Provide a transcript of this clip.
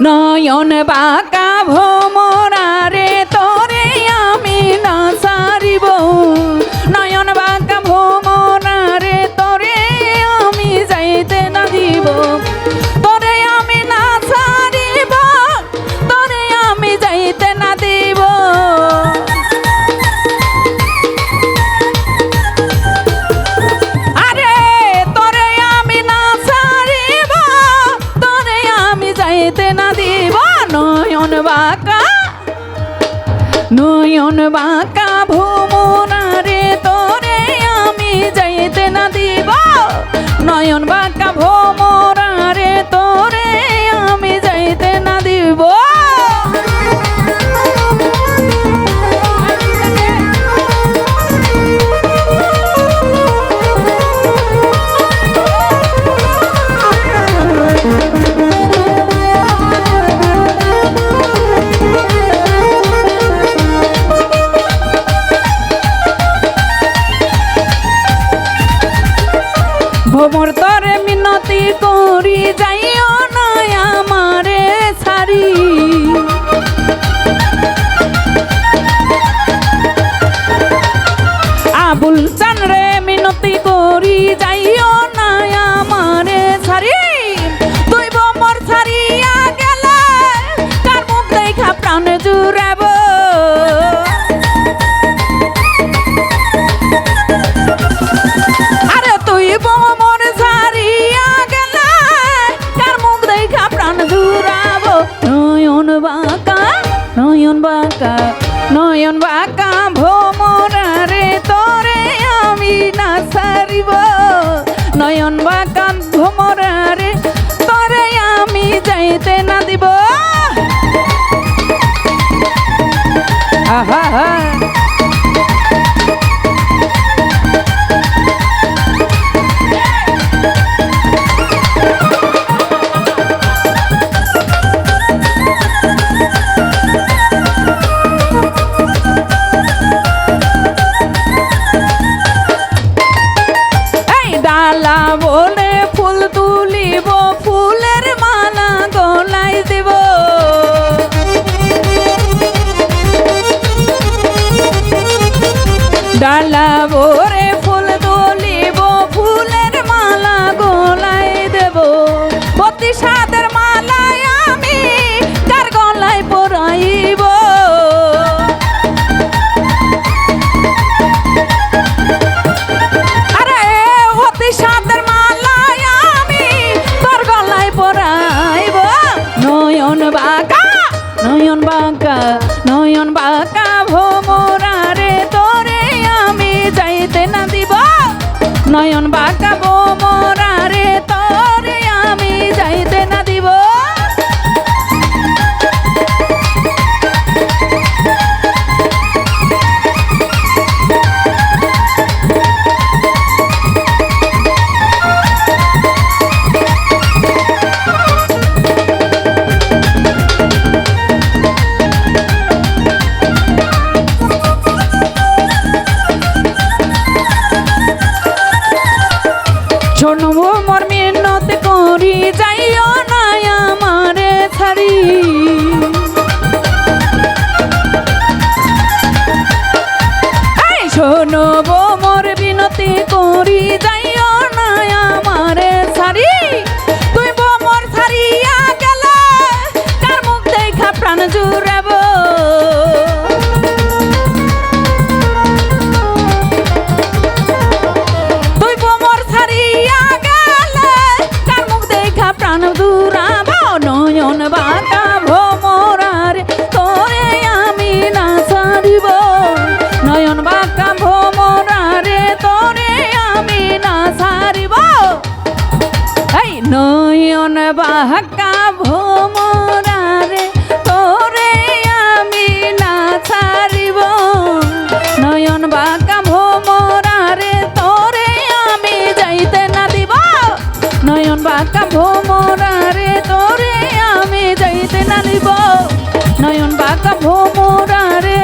নয়ন বাঁকা ভোমরা যাইতে না দিব নয়ন বাঁকা। নয়ন বাঁকা ভুমনারে তোরে ভোমর তরে মিনতি করি যাইও বাঁকা, নয়ন বাঁকা নয়ন বাঁকা ভোমরারে তরে আমি না সারিব। নয়ন বাঁকা ভোমরারে তরে আমি যাইতে না দিব। আহা হা বলে ফুল তুলিব ফুলের মালা গলাই দেব। ডালা ভরে বাঁকা ভোমরারে তোরে আমি যাইতে না দিব। নয়ন বাঁকা মোর বিনতি করি যাইও না আমারে ছাড়ি তুই মোর ছাড়িয়া গেলে কার মুখ দেখা প্রাণ জুড়াবো? তুই বোমর নয়ন বাঁকা ভোমরারে তোরে আমি না ছাড়িব। নয়ন বাঁকা ভোমরারে তোরে আমি যাইতে না দিব। নয়ন বাঁকা ভোমরারে তোরে আমি যাইতে না দিব। নয়ন বাঁকা ভোমরারে